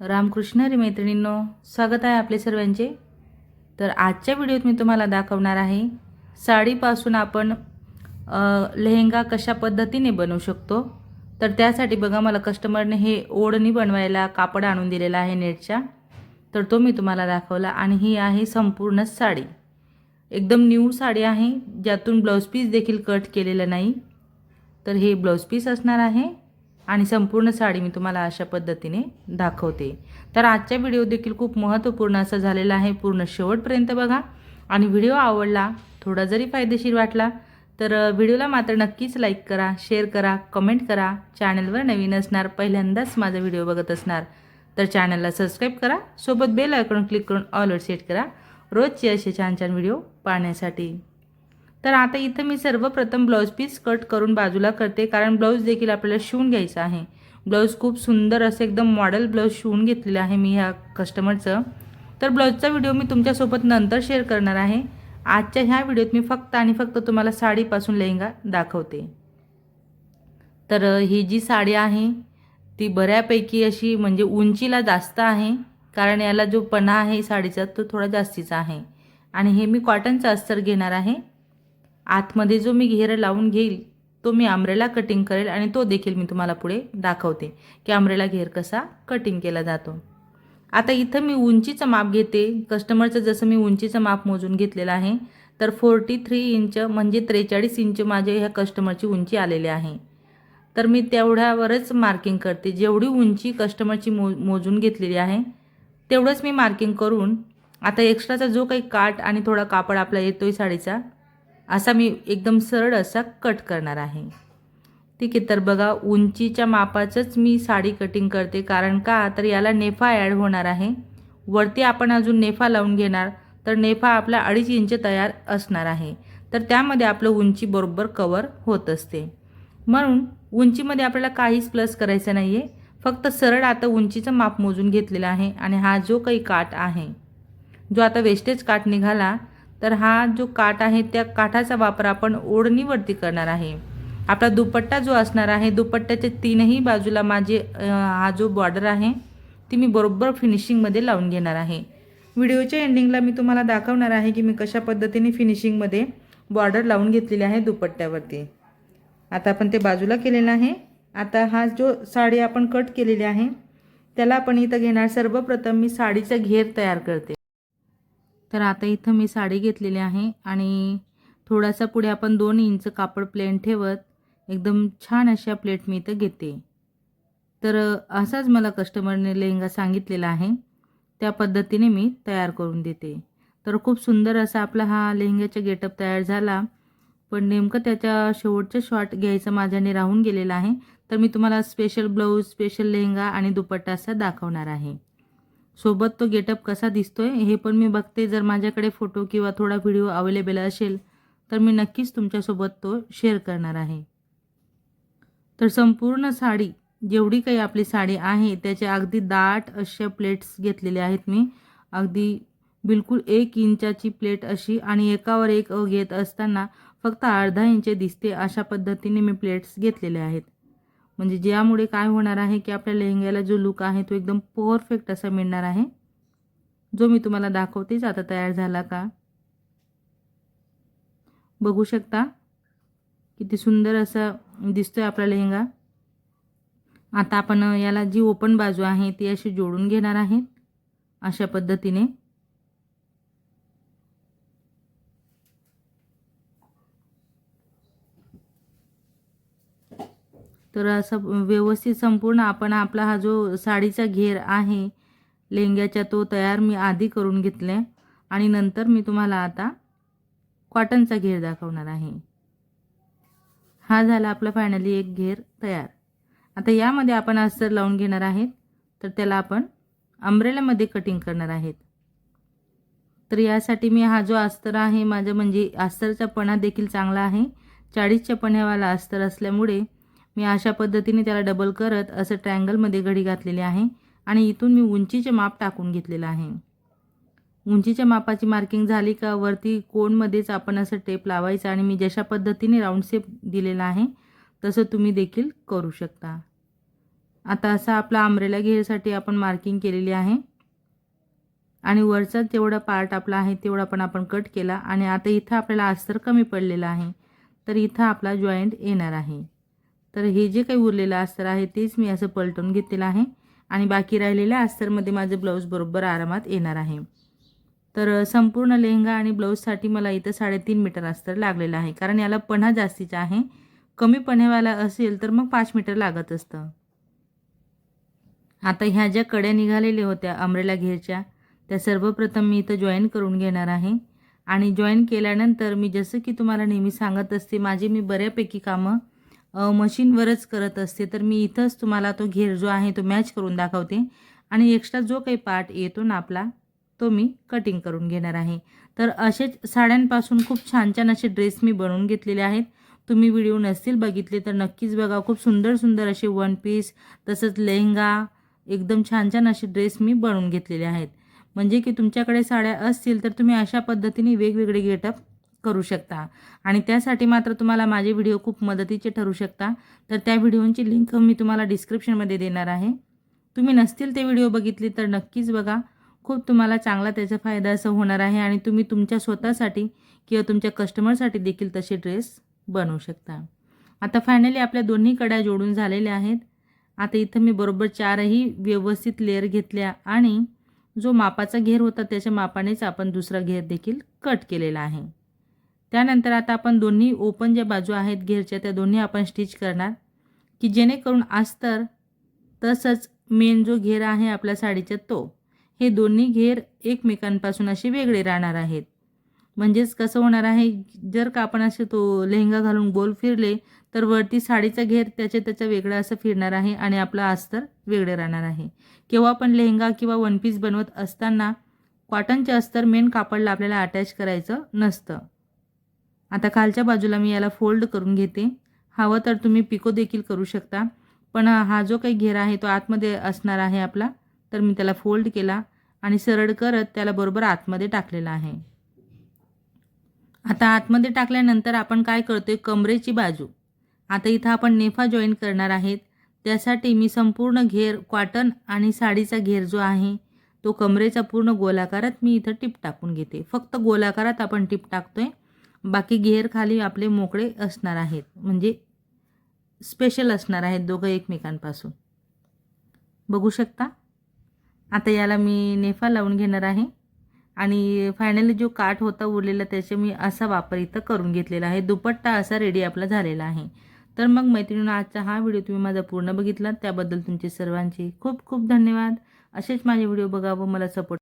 रामकृष्ण रे मैत्रिणींनो स्वागत आहे आपले सर्वांचे. तर आजच्या व्हिडिओत मी तुम्हाला दाखवणार आहे साडीपासून आपण लेहंगा लेहेंगा कशा पद्धतीने बनवू शकतो? तर त्यासाठी बघा मला कस्टमरने हे ओढणी बनवायला कापड आणून दिलेला आहे नेटच्या. तर तो मी तुम्हाला दाखवला आणि ही आहे संपूर्ण साडी. एकदम न्यू साडी आहे ज्यातून ब्लाऊज पीस देखील कट केलेलं नाही. तर हे ब्लाऊज पीस असणार आहे. आणि संपूर्ण साडी मी तुम्हाला अशा पद्धतीने दाखवते. तर आजच्या व्हिडिओ देखील खूप महत्त्वपूर्ण असा झालेला आहे. पूर्ण शेवटपर्यंत बघा. आणि व्हिडिओ आवडला थोडा जरी फायदेशीर वाटला तर व्हिडिओला मात्र नक्कीच लाईक करा शेअर करा कमेंट करा. चॅनलवर नवीन असणार पहिल्यांदाच माझा व्हिडिओ बघत असणार तर चॅनलला सबस्क्राईब करा. सोबत बेल आयकॉन क्लिक करून ऑलवर सेट करा. रोजचे असे छान छान व्हिडिओ पाहण्यासाठी. तर आता इथं मी सर्वप्रथम ब्लाऊज पीस कट करून बाजूला करते कारण ब्लाऊज देखील आपल्याला शिवून घ्यायचं आहे. ब्लाऊज खूप सुंदर असं एकदम मॉडेल ब्लाऊज शिवून घेतलेलं आहे मी ह्या कस्टमरचं तर ब्लाऊजचा व्हिडिओ मी तुमच्यासोबत नंतर शेअर करणार आहे. आजच्या ह्या व्हिडिओत मी फक्त आणि फक्त तुम्हाला साडीपासून लेहंगा दाखवते. तर ही जी साडी आहे ती बऱ्यापैकी अशी म्हणजे उंचीला जास्त आहे कारण याला जो पणा आहे साडीचा तो थोडा जास्तीचा आहे. आणि हे मी कॉटनचं अस्तर घेणार आहे. आतमध्ये जो मी घेर लावून घेईल तो मी आंब्रेला कटिंग करेल आणि तो देखील मी तुम्हाला पुढे दाखवते की आंब्रेला घेर कसा कटिंग केला जातो. आता इथं मी उंचीचं माप घेते. कस्टमरचं जसं मी उंचीचं माप मोजून घेतलेलं आहे तर फोर्टी थ्री इंच म्हणजे त्रेचाळीस इंच माझे ह्या कस्टमरची उंची आलेली आहे. तर मी तेवढ्यावरच मार्किंग करते. जेवढी उंची कस्टमरची मो मोजून घेतलेली आहे तेवढंच मी मार्किंग करून आता एक्स्ट्राचा जो काही काट आणि थोडा कापड आपला येतोय साडीचा असा मी एकदम सरळ असा कट करणार आहे. ठीक आहे तर बघा उंचीच्या मापाचंच मी साडी कटिंग करते. कारण का? तर याला नेफा ॲड होणार आहे. वरती आपण अजून नेफा लावून घेणार. तर नेफा आपला अडीच इंच तयार असणार आहे. तर त्यामध्ये आपलं उंची बरोबर कवर होत असते. म्हणून उंचीमध्ये आपल्याला काहीच प्लस करायचं नाही आहे फक्त सरळ आता उंचीचं माप मोजून घेतलेलं आहे. आणि हा जो काही काट आहे जो आता वेस्टेज काट निघाला तर हा जो काठ आहे त्या काठाचा वापर आपण ओढणीवरती करणार आहे. आपला दुपट्टा जो असणार आहे दुपट्ट्याच्या तीनही बाजूला माझे हा जो बॉर्डर आहे ती मी बरोबर फिनिशिंगमध्ये लावून घेणार आहे. व्हिडिओच्या एंडिंगला मी तुम्हाला दाखवणार आहे की मी कशा पद्धतीने फिनिशिंगमध्ये बॉर्डर लावून घेतलेली आहे दुपट्ट्यावरती. आता आपण ते बाजूला केलेलं आहे. आता हा जो साडी आपण कट केलेली आहे त्याला आपण इथं घेणार. सर्वप्रथम मी साडीचा घेर तयार करते. तर आता इथं मी साडी घेतलेली आहे आणि थोडासा पुढे आपण दोन इंच कापड प्लेन ठेवत एकदम छान अशा प्लेट मी इथं घेते. तर असाच मला कस्टमरने लेहंगा सांगितलेला आहे. त्या पद्धतीने मी तयार करून देते. तर खूप सुंदर असा आपला हा लेहंग्याचा गेटअप तयार झाला. पण नेमकं त्याच्या शेवटचं शॉट घ्यायचं माझ्याने राहून गेलेलं आहे. तर मी तुम्हाला स्पेशल ब्लाऊज स्पेशल लेहंगा आणि दुपट्टा असा दाखवणार आहे. सोबत तो गेटअप कसा दिसतोय हे पण मी बघते. जर माझ्याकडे फोटो किंवा थोडा व्हिडिओ अवेलेबल असेल तर मी नक्कीच तुमच्यासोबत तो शेअर करणार आहे. तर संपूर्ण साडी जेवढी काही आपली साडी आहे त्याच्या अगदी दाट अशा प्लेट्स घेतलेल्या आहेत मी. अगदी बिलकुल एक इंचाची प्लेट अशी आणि एकावर एक घेत असताना फक्त अर्धा इंच दिसते अशा पद्धतीने मी प्लेट्स घेतलेल्या आहेत. म्हणजे ज्यामुळे काय होणार आहे की आपल्या लेहंग्याला जो लुक आहे तो एकदम परफेक्ट असा मिळणार आहे. जो मी तुम्हाला दाखवतेच आता तयार झाला का? बघू शकता किती सुंदर असा दिसतोय आपला लेहंगा. आता आपण याला जी ओपन बाजू आहे ती अशी जोडून घेणार आहे अशा पद्धतीने. तर असं व्यवस्थित संपूर्ण आपण आपला हा जो साडीचा घेर आहे लेंग्याचा तो तयार मी आधी करून घेतले आणि नंतर मी तुम्हाला आता कॉटनचा घेर दाखवणार आहे. हा झाला आपला फायनली एक घेर तयार. आता यामध्ये आपण अस्तर लावून घेणार आहेत तर त्याला आपण अंब्रेलामध्ये कटिंग करणार आहेत. तर यासाठी मी हा जो अस्तर आहे माझं म्हणजे अस्तरचा पणा देखील चांगला आहे. चाळीसच्या पण्यावाला अस्तर असल्यामुळे मी अशा पद्धतीने त्याला डबल करत असं ट्रँगलमध्ये घडी घातलेली आहे आणि इथून मी उंचीचे माप टाकून घेतलेलं आहे. उंचीच्या मापाची मार्किंग झाली का वरती कोणमध्येच आपण असं टेप लावायचं आणि मी जशा पद्धतीने राऊंड शेप दिलेला आहे तसं तुम्ही देखील करू शकता. आता असा आपला आंब्रेला घेरसाठी आपण मार्किंग केलेली आहे. आणि वरचा जेवढा पार्ट आपला आहे तेवढा पण आपण कट केला आणि आता इथं आपल्याला अस्तर कमी पडलेलं आहे. तर इथं आपला जॉईंट येणार आहे. तर हे जे काही उरलेलं अस्तर आहे तेच मी असं पलटून घेतलेलं आहे. आणि बाकी राहिलेल्या अस्तरमध्ये माझं ब्लाऊज बरोबर आरामात येणार आहे. तर संपूर्ण लेहंगा आणि ब्लाऊजसाठी मला इथं साडेतीन मीटर अस्तर लागलेलं आहे. कारण याला पन्हा जास्तीचा आहे. कमी पन्हेवाला असेल तर मग पाच मीटर लागत असतं. आता ह्या ज्या कड्या निघालेल्या होत्या अमरेला घेरच्या त्या सर्वप्रथम मी इथं जॉईन करून घेणार आहे. आणि जॉईन केल्यानंतर मी जसं की तुम्हाला नेहमी सांगत असते माझी मी बऱ्यापैकी कामं मशीनवरच करत असते तर मी इथंच तुम्हाला तो घेर जो आहे तो मॅच करून दाखवते. आणि एक्स्ट्रा जो काही पार्ट येतो ना आपला तो मी कटिंग करून घेणार आहे. तर असेच साड्यांपासून खूप छान छान असे ड्रेस मी बनवून घेतलेले आहेत. तुम्ही व्हिडिओ नसतील बघितले तर नक्कीच बघा. खूप सुंदर सुंदर असे वन पीस तसंच लेहंगा एकदम छान छान असे ड्रेस मी बनवून घेतलेले आहेत. म्हणजे की तुमच्याकडे साड्या असतील तर तुम्ही अशा पद्धतीने वेगवेगळे गेटअप करू शकता. आणि त्यासाठी मात्र तुम्हाला माझे व्हिडिओ खूप मदतीचे ठरू शकता. तर त्या व्हिडिओंची लिंक मी तुम्हाला डिस्क्रिप्शनमध्ये देणार आहे. तुम्ही नसतील ते व्हिडिओ बघितले तर नक्कीच बघा. खूप तुम्हाला चांगला त्याचा फायदा असं होणार आहे आणि तुम्ही तुमच्या स्वतःसाठी किंवा तुमच्या कस्टमरसाठी देखील तसे ड्रेस बनवू शकता. आता फायनली आपल्या दोन्ही कड्या जोडून झालेल्या आहेत. आता इथं मी बरोबर चारही व्यवस्थित लेअर घेतल्या आणि जो मापाचा घेर होता त्याच्या मापानेच आपण दुसरा घेर देखील कट केलेला आहे. त्यानंतर आता आपण दोन्ही ओपन ज्या बाजू आहेत घेरच्या त्या दोन्ही आपण स्टिच करणार. की जेणेकरून अस्तर तसंच मेन जो घेर आहे आपल्या साडीचा तो हे दोन्ही घेर एकमेकांपासून असे वेगळे राहणार आहेत. म्हणजेच कसं होणार आहे जर का आपण असे तो लेहंगा घालून गोल फिरले तर वरती साडीचा घेर त्याच्या त्याच्या वेगळा असं फिरणार आहे आणि आपला अस्तर वेगळे राहणार आहे. केव्हा पण लेहंगा किंवा वन पीस बनवत असताना कॉटनचे अस्तर मेन कापडला आपल्याला अटॅच करायचं नसतं. आता खालच्या बाजूला मी याला फोल्ड करून घेते. हवं तर तुम्ही पिको देखील करू शकता. पण हा जो काही घेरा आहे तो आतमध्ये असणार आहे आपला. तर मी त्याला फोल्ड केला आणि सरळ करत त्याला बरोबर आतमध्ये टाकलेला आहे. आता आतमध्ये टाकल्यानंतर आपण काय करतोय? कमरेची बाजू. आता इथं आपण नेफा जॉईन करणार आहेत. त्यासाठी मी संपूर्ण घेर कॉटन आणि साडीचा घेर जो आहे तो कमरेचा पूर्ण गोलाकारात मी इथं टिप टाकून घेते. फक्त गोलाकारात आपण टिप टाकतोय. बाकी घेर खाली आपले मोकळे असणार आहेत. म्हणजे स्पेशल असणार आहेत दोघं एकमेकांपासून. बघू शकता? आता याला मी नेफा लावून घेणार आहे. आणि फायनली जो काठ होता उरलेला त्याचे मी असा वापर इथं करून घेतलेला आहे. दुपट्टा असा रेडी आपला झालेला आहे. तर मग मैत्रिणीनं आजचा हा व्हिडिओ तुम्ही माझा पूर्ण बघितला. त्याबद्दल तुमचे सर्वांचे खूप खूप धन्यवाद. असेच माझे व्हिडिओ बघावं मला सपोर्ट